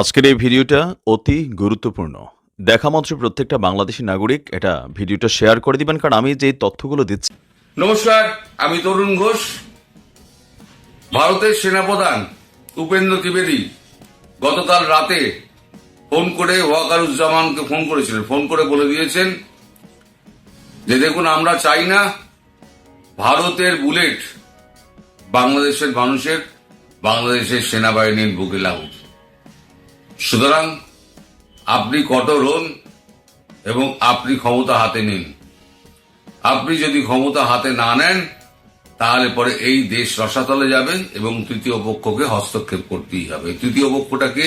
আজকের এই ভিডিওটা অতি গুরুত্বপূর্ণ। দেখা মাত্র প্রত্যেকটা বাংলাদেশি নাগরিক এটা ভিডিওটা শেয়ার করে দিবেন, কারণ আমি যে তথ্যগুলো দিচ্ছি। নমস্কার, আমি তরুণ ঘোষ। ভারতের সেনাপ্রধান উপেন্দ্র ত্রিবেদী গতকাল রাতে ফোন করে ওয়াকারুজ্জামানকে ফোন করেছিলেন। ফোন করে বলে দিয়েছেন যে, দেখুন, আমরা চাই না ভারতের বুলেট বাংলাদেশের মানুষের, বাংলাদেশের সেনাবাহিনীর বুকে লাগুক। সুতরাং আপনি কঠোর হন এবং আপনি ক্ষমতা হাতে নিন। আপনি যদি ক্ষমতা হাতে না নেন, তাহলে পরে এই দেশ রসাতলে যাবে এবং তৃতীয় পক্ষকে হস্তক্ষেপ করতেই হবে। তৃতীয় পক্ষটাকে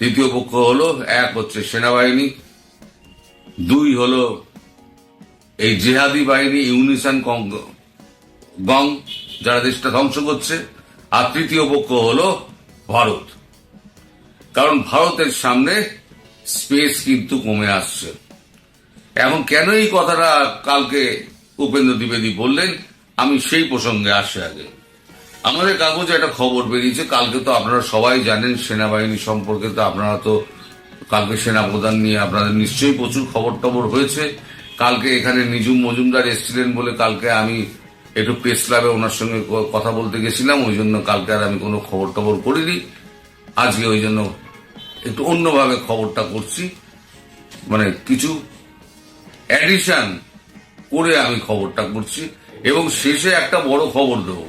তৃতীয় পক্ষ হলো এক হচ্ছে সেনাবাহিনী, দুই হলো এই জেহাদি বাহিনী ইউনিসন গং, যারা দেশটা ধ্বংস করছে, আর তৃতীয় পক্ষ হলো ভারত। কারণ ভারতের সামনে স্পেস কিন্তু কমে আসছে। এখন কেন এই কথাটা কালকে উপেন্দ্র দ্বিবেদী বললেন? আমি সেই প্রসঙ্গে আসি আগে। আমাদের কাগজে একটা খবর বেরিয়েছে, কালকে তো আপনারা সবাই জানেন, সেনাবাহিনী সম্পর্কে তো আপনারা তো কালকে সেনাপ্রধান নিয়ে আপনাদের নিশ্চয়ই প্রচুর খবর টবর হয়েছে। কালকে এখানে নিজুম মজুমদার এসেছিলেন বলে কালকে আমি একটু প্রেস ক্লাবে ওনার সঙ্গে কথা বলতে গেছিলাম, ওই জন্য কালকে আর আমি কোনো খবর টবর করিনি। আজকে ওই জন্য একটু অন্যভাবে খবরটা করছি। মানে কিছু অ্যাডিশন করে আমি খবরটা করছি এবং শেষে একটা বড় খবর দেব।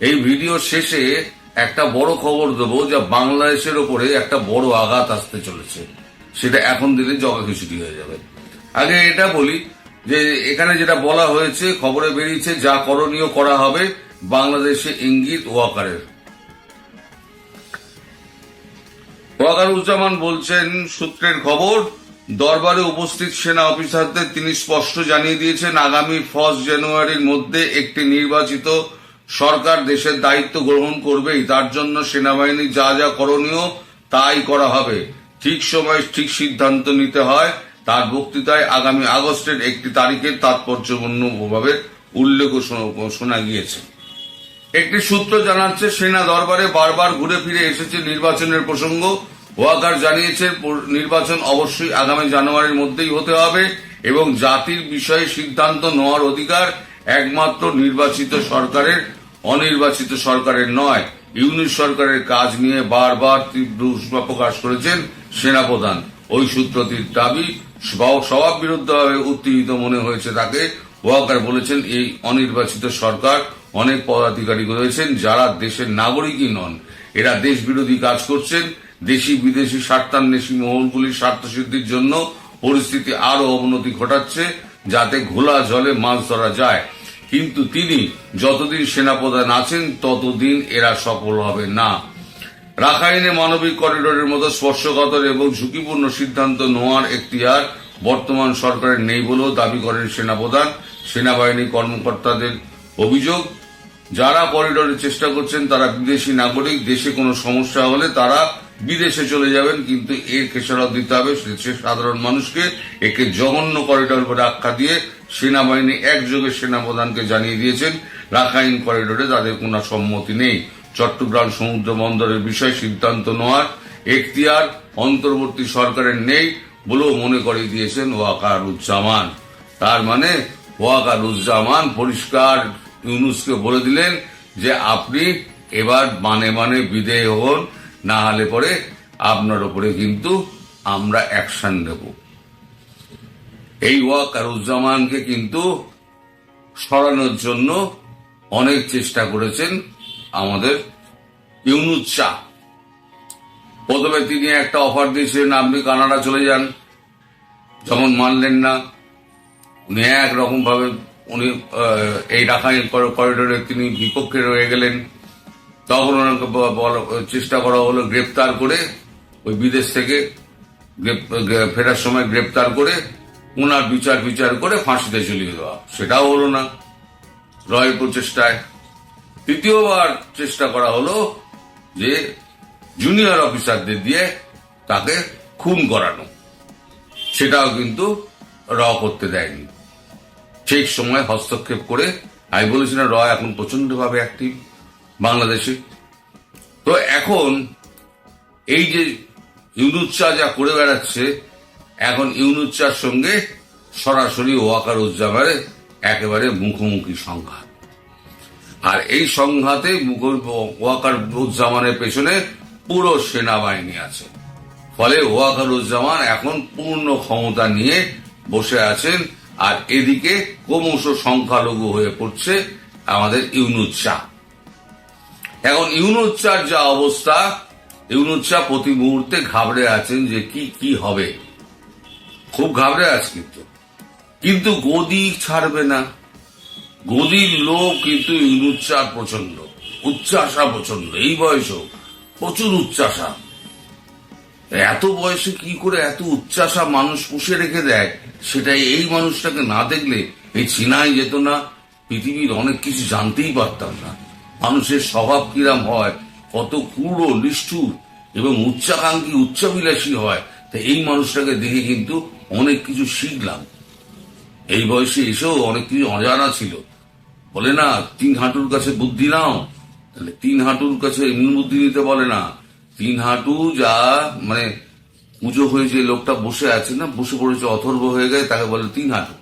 এই ভিডিও শেষে একটা বড় খবর দেবো যা বাংলাদেশের ওপরে একটা বড় আঘাত আসতে চলেছে। সেটা এখন দিলে জগা খিচুড়ি হয়ে যাবে। আগে এটা বলি যে এখানে যেটা বলা হয়েছে, খবরে বেরিয়েছে, যা করণীয় করা হবে, বাংলাদেশে ইঙ্গিত ওয়াকারের ওয়াকারুজ্জামান বলছেন, সূত্রের খবর, দরবারে উপস্থিত সেনা অফিসারদের তিনি স্পষ্ট জানিয়ে দিয়েছেন, আগামী ফার্স্ট জানুয়ারির মধ্যে একটি নির্বাচিত সরকার দেশের দায়িত্ব গ্রহণ করবেই। তার জন্য সেনাবাহিনী যা যা করণীয় তাই করা হবে। ঠিক সময়ে ঠিক সিদ্ধান্ত নিতে হয়। তার বক্তৃতায় আগামী আগস্টের একটি তারিখের তাৎপর্যপূর্ণভাবে উল্লেখ শোনা- শোনা গিয়েছে। একটি সূত্র জানাচ্ছে, সেনা দরবারে বারবার ঘুরে ফিরে এসেছে নির্বাচনের প্রসঙ্গ। ওয়াকার জানিয়েছে প- নির্বাচন অবশ্যই আগামী জানুয়ারির মধ্যেই হতে হবে এবং জাতির বিষয়ে সিদ্ধান্ত নেওয়ার অধিকার একমাত্র নির্বাচিত সরকারের, অনির্বাচিত সরকারের নয়, ইউনিট সরকারের কাজ নিয়ে বারবার তীব্র উষ্মা প্রকাশ করেছেন সেনাপ্রধান। ওই সূত্রটির দাবি স্বভাব বিরুদ্ধভাবে উত্তেজিত মনে হয়েছে তাকে। ওয়াকার বলেছেন, এই অনির্বাচিত সরকার অনেক পদাধিকারী রয়েছেন যারা দেশের নাগরিকই নন। এরা দেশ বিরোধী কাজ করছেন দেশি বিদেশি স্বার্থান্বেষী মহলগুলির স্বার্থসিদ্ধির জন্য পরিস্থিতি আরও অবনতি ঘটাচ্ছে, যাতে ঘোলা জলে মাছ ধরা যায়। কিন্তু তিনি যতদিন সেনাপ্রধান আছেন, ততদিন এরা সফল হবে না। রাখাইনে মানবিক করিডোরের মতো স্পর্শকাতর এবং ঝুঁকিপূর্ণ সিদ্ধান্ত নেওয়ার এখতিয়ার বর্তমান সরকারের নেই বলেও দাবি করেন সেনাপ্রধান। সেনাবাহিনী কর্মকর্তাদের অভিযোগ, যারা করিডোরের চেষ্টা করছেন, তারা বিদেশি নাগরিক, দেশে কোনো সমস্যা হলে তারা বিদেশে চলে যাবেন, কিন্তু এর খেসারত দিতে হবে। সাধারণ মানুষকে একে জঘন্য করিডোর বলে আখ্যা দিয়ে সেনাবাহিনী একযোগে সেনাপ্রধানকে জানিয়ে দিয়েছেন, রাখাইন করিডোরে তাদের কোনো সম্মতি নেই। চট্টগ্রাম সমুদ্র বন্দরের বিষয়ে সিদ্ধান্ত নেওয়ার এখতিয়ার অন্তর্বর্তী সরকারের নেই বলেও মনে করে দিয়েছেন ওয়াকারুজ্জামান। তার মানে ওয়াকারুজ্জামান পরিষ্কার ইউনুসকে বলে দিলেন যে আপনি এবার মানে মানে বিদেয় হন না হলে পরে আপনার উপরে কিন্তু আমরা অ্যাকশন নেব এই ওয়াকারুজ্জামানকে কিন্তু সরানোর জন্য অনেক চেষ্টা করেছেন আমাদের ইউনুজ শাহ। প্রথমে তিনি একটা অফার দিয়েছিলেন, আপনি কানাডা চলে যান। যখন মানলেন না, উনি একরকম ভাবে উনি এই রাখাইন করিডোরে তিনি বিপক্ষে রয়ে গেলেন। তখন ওনাকে চেষ্টা করা হলো গ্রেপ্তার করে, ওই বিদেশ থেকে ফেরার সময় গ্রেপ্তার করে ওনার বিচার বিচার করে ফাঁসিতে ঝুলিয়ে দেওয়া। সেটাও হলো না রয়ের প্রচেষ্টায় তৃতীয়বার চেষ্টা করা হলো যে জুনিয়র অফিসারদের দিয়ে তাকে খুন করানো। সেটাও কিন্তু র করতে দেয়নি। ঠিক সময় হস্তক্ষেপ করে, আমি বলেছি না র এখন প্রচন্ডভাবে অ্যাক্টিভ বাংলাদেশে। তো এখন এই যে ইউনুচ্চা যা করে বেড়াচ্ছে, এখন ইউনুচ্চার সঙ্গে সরাসরি ওয়াকার উজ্জামানের একেবারে মুখোমুখি সংঘাত। আর এই সংঘাতে ওয়াকার উজ্জামানের পেছনে পুরো সেনাবাহিনী আছে। ফলে ওয়াকারুজ্জামান এখন পূর্ণ ক্ষমতা নিয়ে বসে আছেন আর এদিকে ক্রমশ সংখ্যালঘু হয়ে পড়ছে আমাদের ইউনুচ্চা এখন ইউনুচ্চার যা অবস্থা ইউনুচ্চা প্রতি মুহূর্তে ঘাবড়ে আছেন যে কি কি হবে। খুব ঘাবড়ে আছে কিন্তু। কিন্তু গদি ছাড়বে না। গদির লোক কিন্তু ইউনুচ্চার প্রচণ্ড উচ্চাসা প্রচণ্ড এই বয়সেও প্রচুর উচ্চাসা এত বয়সে কি করে এত উচ্চাসা মানুষ পুষে রেখে দেয়? সেটাই এই মানুষটাকে না দেখলে এই চিনাই যেত না। পৃথিবীর অনেক কিছু জানতেই পারতাম না। মানুষের স্বভাব কিরাম হয়, কত কুড়ো নিষ্ঠুর এবং উচ্চাকাঙ্ক্ষী উচ্চাবিলাসী হয়, তা এই মানুষটাকে দেখে কিন্তু অনেক কিছু শিখলাম। এই বয়সে এসেও অনেক কিছু অজানা ছিল। বলে, না, তিন হাঁটুর কাছে বুদ্ধি নাও। তাহলে তিন হাঁটুর কাছে এমনি বুদ্ধি নিতে বলে না। তিন হাঁটু যা মানে পুজো হয়ে যে লোকটা বসে আছে না, বসে পড়েছে, অথর্ব হয়ে গেছে, তাকে বলে তিন হাঁটু।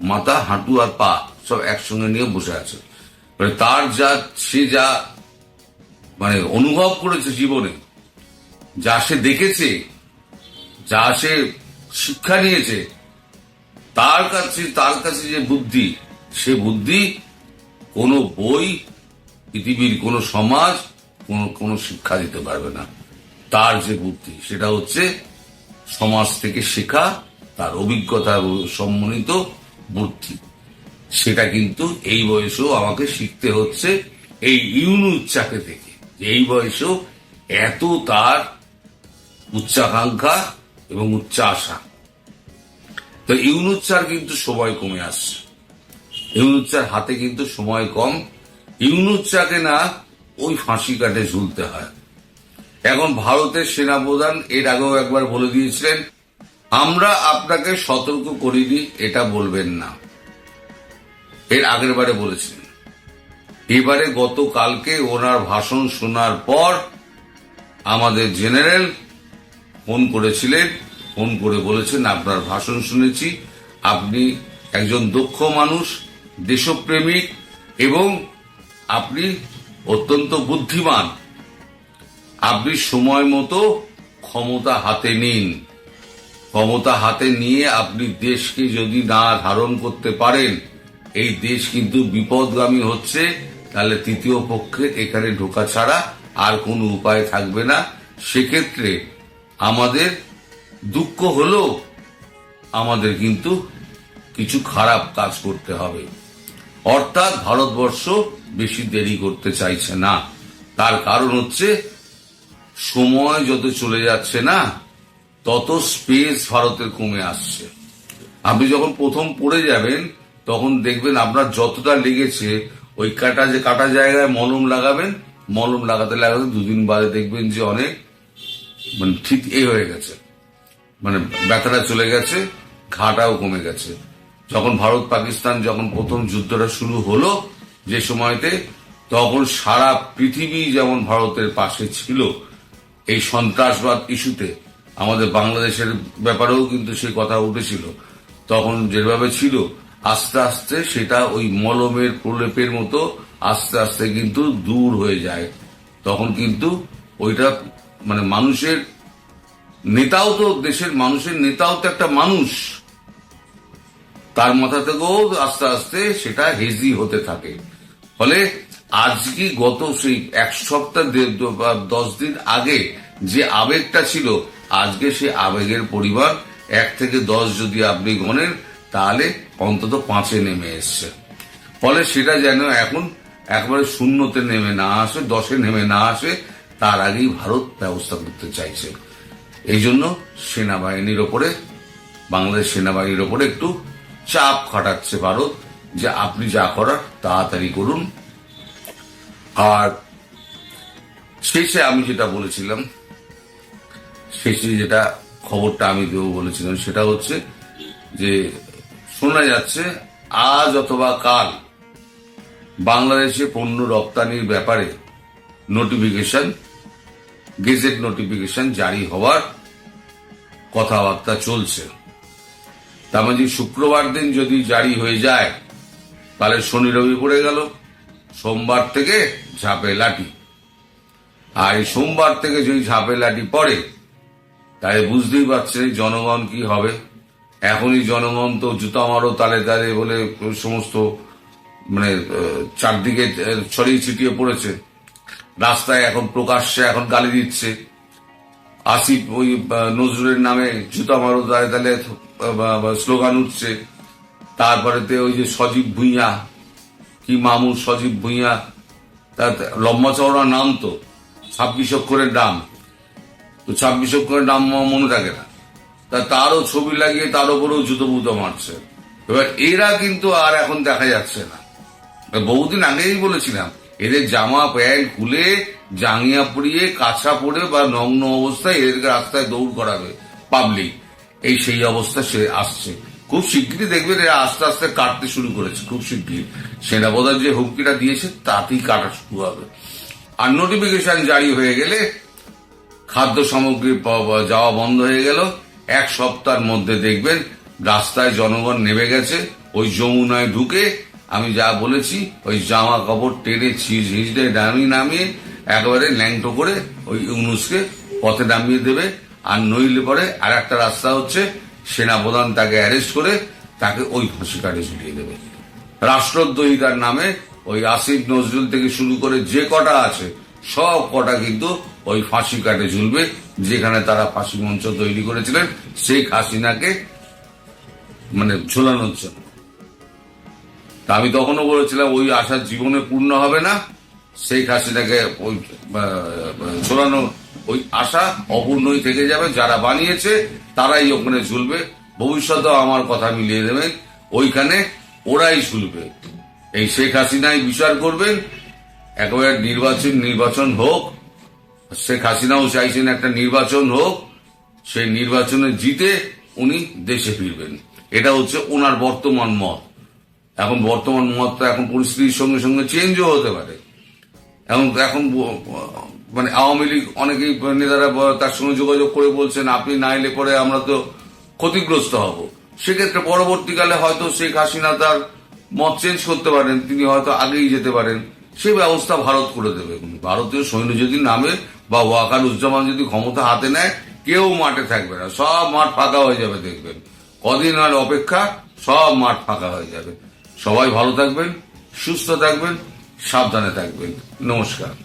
মাথা, হাঁটু আর পা সব একসঙ্গে নিয়ে বসে আছে। মানে তার যা, সে যা মানে অনুভব করেছে জীবনে, যা সে দেখেছে, যা সে শিক্ষা নিয়েছে, তার কাছে তার কাছে যে বুদ্ধি, সে বুদ্ধি কোনো বই, পৃথিবীর কোনো সমাজ, কোনো কোনো শিক্ষা দিতে পারবে না। তার যে বুদ্ধি, সেটা হচ্ছে সমাজ থেকে শেখা, তার অভিজ্ঞতা সম্মানিত বুদ্ধি। সেটা কিন্তু এই বয়সেও আমাকে শিখতে হচ্ছে এই ইউনু উচ্চাকে থেকে। এই বয়সেও এত তার উচ্চাকাঙ্ক্ষা এবং উচ্চাশা। তো ইউনুচ্চার কিন্তু সময় কমে আসছে। ইউনুচ্চার হাতে কিন্তু সময় কম। ইউনুচ্চাকে না ওই ফাঁসি কাটে ঝুলতে হয়। এখন ভারতের সেনাপ্রধান এর আগেও একবার বলে দিয়েছিলেন, আমরা আপনাকে সতর্ক করিনি, এটা বলবেন না। এর আগের বারে বলেছিলেন। এবারে গতকালকে ওনার ভাষণ শোনার পর আমাদের জেনারেল ফোন করেছিলেন, ফোন করে বলেছেন, আপনার ভাষণ শুনেছি। আপনি একজন দক্ষ মানুষ, দেশপ্রেমিক এবং আপনি অত্যন্ত বুদ্ধিমান। আপনি সময় মতো ক্ষমতা হাতে নিন। ক্ষমতা হাতে নিয়ে আপনি দেশকে যদি না ধারণ করতে পারেন এই দেশ কিন্তু বিপদগামী হচ্ছে, তাহলে তৃতীয় পক্ষের এখানে ঢোকা ছাড়া আর কোনো উপায় থাকবে না। সেক্ষেত্রে আমাদের দুঃখ হলেও আমাদের কিন্তু কিছু খারাপ কাজ করতে হবে। অর্থাৎ ভারতবর্ষ বেশি দেরি করতে চাইছে না। তার কারণ হচ্ছে, সময় যত চলে যাচ্ছে না, তত স্পেস ভারতের কমে আসছে। আপনি যখন প্রথম পড়ে যাবেন তখন দেখবেন আপনার যতটা লেগেছে, ওই কাটা যে, কাটা জায়গায় মলম লাগাবেন, মলম লাগাতে লাগাতে দুদিন বাদে দেখবেন যে অনেক মানে ঠিক এই হয়ে গেছে। মানে ব্যথাটা চলে গেছে, ঘাটাও কমে গেছে। যখন ভারত পাকিস্তান যখন প্রথম যুদ্ধটা শুরু হলো যে সময়তে, তখন সারা পৃথিবী যেমন ভারতের পাশে ছিল, এই সন্ত্রাসবাদ ইস্যুতে, আমাদের বাংলাদেশের ব্যাপারেও কিন্তু সেই কথা উঠেছিল। তখন যেভাবে ছিল আস্তে আস্তে সেটা ওই মলমের প্রলেপের মতো আস্তে আস্তে কিন্তু দূর হয়ে যায়। তখন কিন্তু ওইটা মানে মানুষের নেতাও তো দেশের মানুষের নেতাও তো একটা মানুষ। তার মাথা থেকেও আস্তে আস্তে সেটা হেজি হতে থাকে। ফলে আজকে গত সেই এক সপ্তাহ বা দশ দিন আগে যে আবেগটা ছিল, আজকে সে আবেগের পরিমাণ এক থেকে দশ যদি আপনি গণেন তাহলে অন্তত পাঁচে নেমে এসছে। ফলে সেটা যেন এখন একবারে শূন্যতে নেমে না আসে, দশে নেমে না আসে, তার আগেই ভারত ব্যবস্থা করতে চাইছে। এই জন্য সেনাবাহিনীর ওপরে, বাংলাদেশ সেনাবাহিনীর ওপরে একটু চাপ খাটাচ্ছে ভারত যে আপনি যা করার তাড়াতাড়ি করুন। আর শেষে আমি যেটা বলেছিলাম, শেষে যেটা খবরটা আমি দেবো বলেছিলাম, সেটা হচ্ছে যে শোনা যাচ্ছে, আজ অথবা কাল বাংলাদেশে পণ্য রপ্তানির ব্যাপারে নোটিফিকেশন গেজেট নোটিফিকেশন জারি হওয়ার কথাবার্তা চলছে। তার মানে শুক্রবার দিন যদি জারি হয়ে যায়, তাহলে শনি রবি পড়ে গেল, সোমবার থেকে ঝাঁপে লাঠি আর এই সোমবার থেকে যদি ঝাঁপে লাঠি পড়ে তাই বুঝতেই পারছেন এই জনগণ কি হবে। এখনই জনগণ তো জুতা মারো, তালে তালে বলে সমস্ত মানে চারদিকে ছড়িয়ে ছিটিয়ে পড়েছে। রাস্তায় এখন প্রকাশ্যে এখন গালি দিচ্ছে। আসিফ ওই নজরুলের নামে জুতা মারো, তালে তালে স্লোগান উঠছে। তারপরেতে ওই যে সজীব ভুইয়া, কি মামুর সজীব ভুইয়া তার লম্বা চওড়া নাম তো, ছাব্বিশ অক্ষরের নাম। তো ছাব্বিশ অক্ষরের নাম মনে থাকে না। তা তারও ছবি লাগিয়ে তার উপরেও জুতো বুতো মারছে। এবার এরা কিন্তু আর এখন দেখা যাচ্ছে না। বহুদিন আগেই বলেছিলাম, এদের জামা প্যান্ট খুলে জাঙ্গিয়া পরিয়ে কাছা পরে বা নগ্ন অবস্থায় এদেরকে রাস্তায় দৌড় করাবে পাবলিক এই সেই অবস্থা সে আসছে। খুব শিগগিরই দেখবেন এরা আস্তে আস্তে কাটতে শুরু করেছে, খুব শিগগিরই। সেনাপ্রধান যে হুমকিটা দিয়েছে, তাতেই কাটা শুরু হবে। আর নোটিফিকেশন জারি হয়ে গেলে খাদ্য সামগ্রী যাওয়া বন্ধ হয়ে গেল। এক সপ্তাহের মধ্যে দেখবেন রাস্তায় জনগণ নেমে গেছে, ওই যমুনায় ঢুকে আমি যা বলেছি, ওই জামা কাপড় টেনে ছিঁড় হিঁচড়ে নামিয়ে নামিয়ে একেবারে ল্যাংটো করে ওই ইউনুসকে পথে নামিয়ে দেবে। আর নইলে পরে আর একটা রাস্তা হচ্ছে, সেনাপ্রধান তাকে অ্যারেস্ট করে তাকে ওই ফাঁসি কাটে ঝুলিয়ে দেবে। রাষ্ট্রদ্রোহিতার নামে ওই আসিফ নজরুল থেকে শুরু করে যে কটা আছে, সব কটা কিন্তু ওই ফাঁসি কাটে ঝুলবে। যেখানে তারা ফাঁসি মঞ্চ তৈরি করেছিলেন, শেখ হাসিনাকে মানে ঝোলানোর জন্য। তা আমি তখনও বলেছিলাম, ওই আশা জীবনে পূর্ণ হবে না। শেখ হাসিনাকে ওই ঝোলানো ওই আশা অপূর্ণই থেকে যাবে। যারা বানিয়েছে, তারাই ওখানে ঝুলবে। ভবিষ্যতেও আমার কথা মিলিয়ে দেবেন, ওইখানে ওরাই ঝুলবে। এই শেখ হাসিনাই বিচার করবেন, একেবারে নির্বাচন নির্বাচন হোক শেখ হাসিনাও চাইছেন একটা নির্বাচন হোক সেই নির্বাচনে জিতে উনি দেশে ফিরবেন। এটা হচ্ছে ওনার বর্তমান মত। এখন বর্তমান মতটা এখন পরিস্থিতির সঙ্গে সঙ্গে চেঞ্জও হতে পারে। এবং এখন মানে আওয়ামী লীগ অনেকেই নেতারা তার সঙ্গে যোগাযোগ করে বলছেন, আপনি না এলে পরে আমরা তো ক্ষতিগ্রস্ত হব। সেক্ষেত্রে পরবর্তীকালে হয়তো শেখ হাসিনা তার মত চেঞ্জ করতে পারেন, তিনি হয়তো আগেই যেতে পারেন। সেই ব্যবস্থা ভারত করে দেবে। ভারতীয় সৈন্য যদি নামে বা ওয়াকার উজ্জামান যদি ক্ষমতা হাতে নেয়, কেউ মাঠে থাকবে না। সব মাঠ ফাঁকা হয়ে যাবে, দেখবেন। কদিন আর অপেক্ষা, সব মাঠ ফাঁকা হয়ে যাবে। সবাই ভালো থাকবেন, সুস্থ থাকবেন, সাবধানে থাকবেন। নমস্কার।